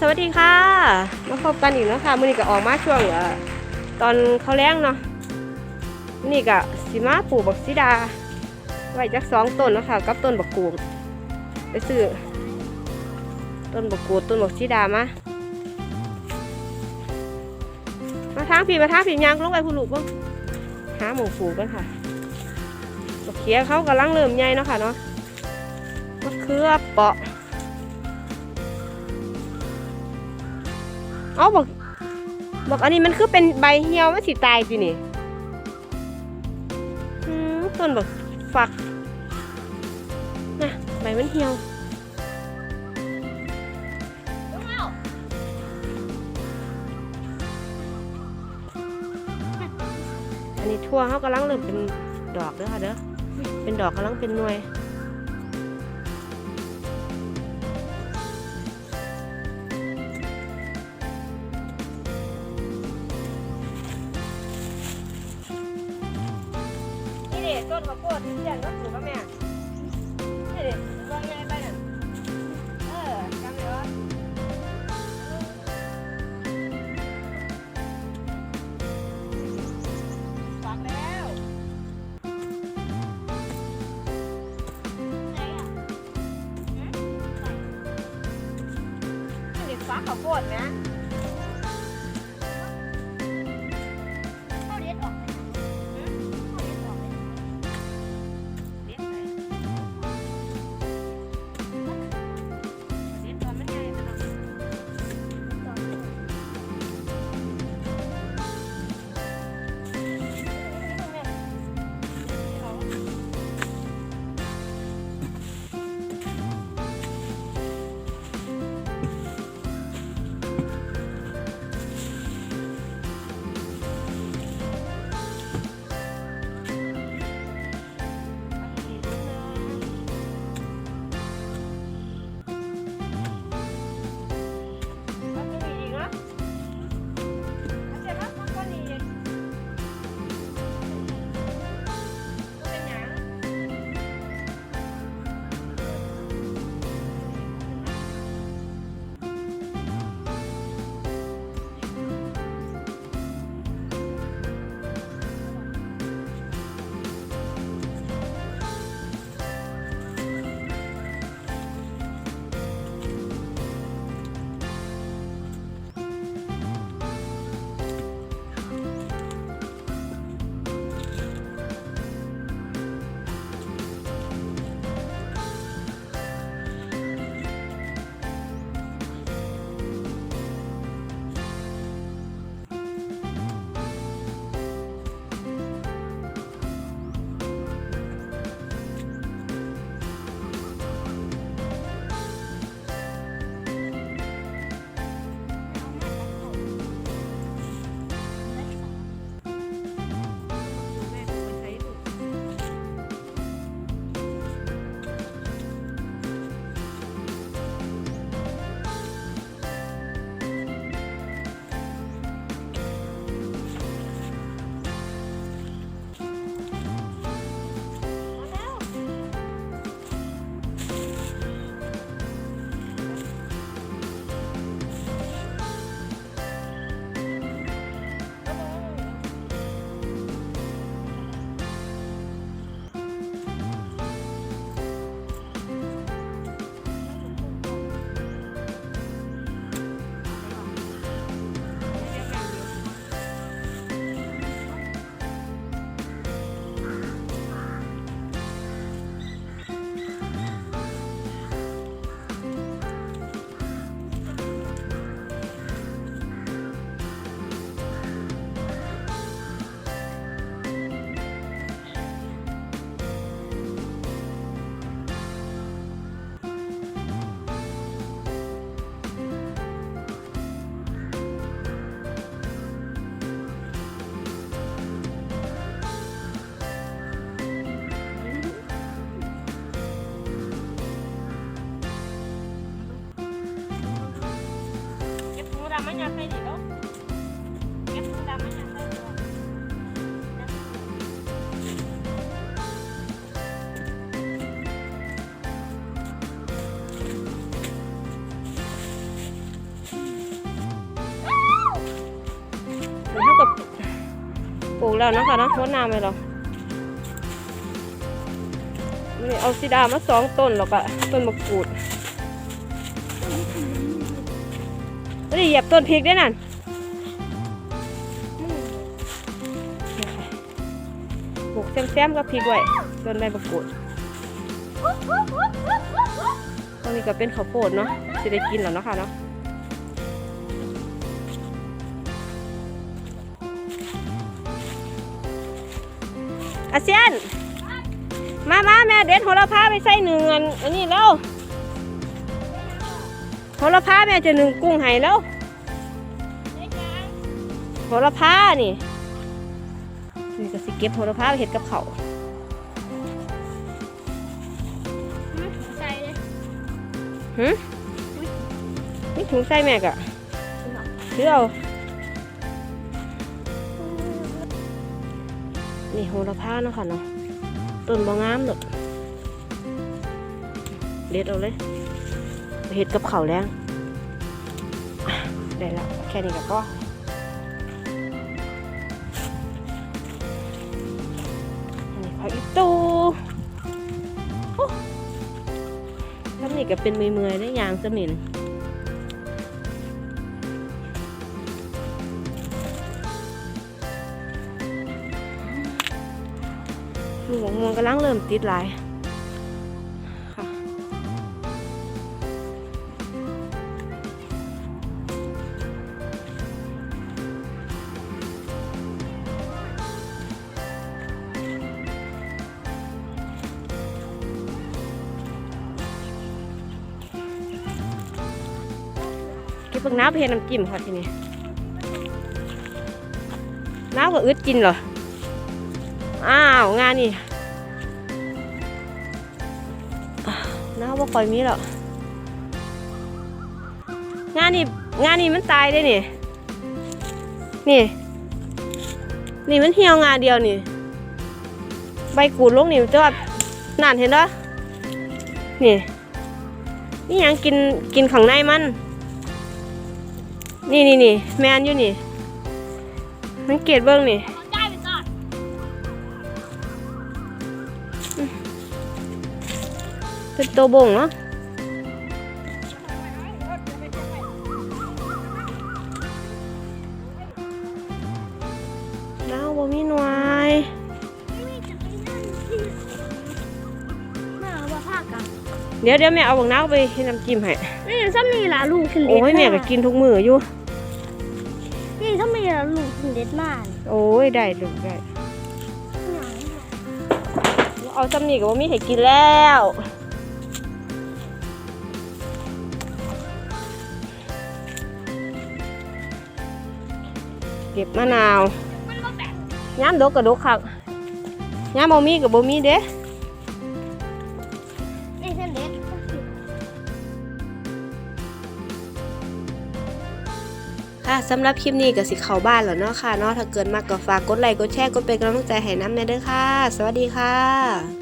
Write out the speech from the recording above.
สวัสดีค่ะมาพบกันอีกแล้วค่ะมื้อนี้ก็ออกมาช่วงตอนเขาวแรงเนาะนี่ก็สิมาปลูกบักซิดา ไว้จักสองต้นเนาะคะกับต้นบักกูดไปซื้อต้นบักกูดต้นบักซิดามามาทางพี่มาทางพี่ยางลงไปผู้ลูกบ้างหาหมูปลูกันค่ะบักเขียเขากำลังเริ่มใหญ่เนาะค่ะเนาะมะเขือเปาะ เอาบอกบอกอันนี้มันคือเป็นใบเหี่ยวมันสิตายสินี่ต้นบอกฝักนะใบมันเหี่ยวอันนี้ทั่วเขากำลังเริ่มเป็นดอกเด้อค่ะเด้อเป็นดอกกำลังเป็นหน่วย นข้าวโพดที่เสียนก็ปลูกแล้วแม่นี่เด็วางไงไปน่ะเออจำเลยวะฟักแล้วนี่เด็ฟักข้าวโพดนะ namanya kayak gitu kan namanya kayak gitu Wow! แล้วก็ปลูกแล้วนะคะนะว่าน้ำไปหรอเอาซิดามาสองต้นหรอกอะต้นมะกรูด นี่เหยียบต้นพริกได้นั่นปลูกแซมๆกับพริกไว้ต้นใบมะกรูดตรงนี้ก็เป็นข้าวโพดเนาะจะได้กินแล้วเนาะค่ะเนาะอาเซียน มามาแม่เด็ดโหระพาไปใส่หนึ่งอันนี้แล้ว โหระพาแม่จะหนึ่งกุ้งไห้แล้วโหระพานี่นี่ก็สิเก็บโหระพาไปเห็ดกับเขาวใส่เลยหึนี่ถุงใส่แม่กะถือเอานี่โหระพาเนาะค่ะเนาะต้นบางงามดอกเด็ดเอาเลยไป เห็ดกับเขาแล้วได้แล้วแค่นี้ก็พอนนี้ผักอีตูโอ้แล้วนี่ก็เป็นเมื่อยๆได้ยางสมินลูกมะม่วงกำลังเริ่มติดลาย เก็บเพิ่งน้ำเห็นน้ำจิ้มค่ะทีนี้น้ำก็อึดกินเหรอ อ้าว งานนี่น้าว่าคอยมีหรอกงานนี่งานนี่มันตายได้นี่ นี่ นี่มันเหี่ยวงานเดียวนี่ ใบกูดลงนี่จะว่านั่นเห็นปะนี่นี่ยังกินกินข้างในมัน นี่นี่นี่แมนอยู่นี่สังเกตเบิ้งนี่เอาได้ไปก่อนเป็นตัวบ่งเนาะน้าวบ่มีหน่วยแม่เอามาพากันเดี๋ยวเดี๋ยวแม่เอาบักน้าวไปให้น้ำจิ้มให้นี่ซ้ำนี่ล่ะลูกขึ้นเด็ดโอ้ยแม่ก็กินทุกมื้ออยู่ นี่ซ้ำนี่ล่ะลูกขึ้นเด็ดมากโอ้ยได้ลูกได้ เอาซ้ำนี่ก็บ่มีให้กินแล้วเก็บมะนาวมันมาแบ่งย้ำดกกระดกคักย้ำบ่มีกับบ่มีเด้ ค่ะสำหรับคลิปนี้ก็สิเข้าบ้านแล้วเนาะค่ะเนาะถ้าเกิดมากก็ฝากกดไลค์กดแชร์กดเป็นกำลังใจให้น้ำแน่เด้อค่ะ สวัสดีค่ะ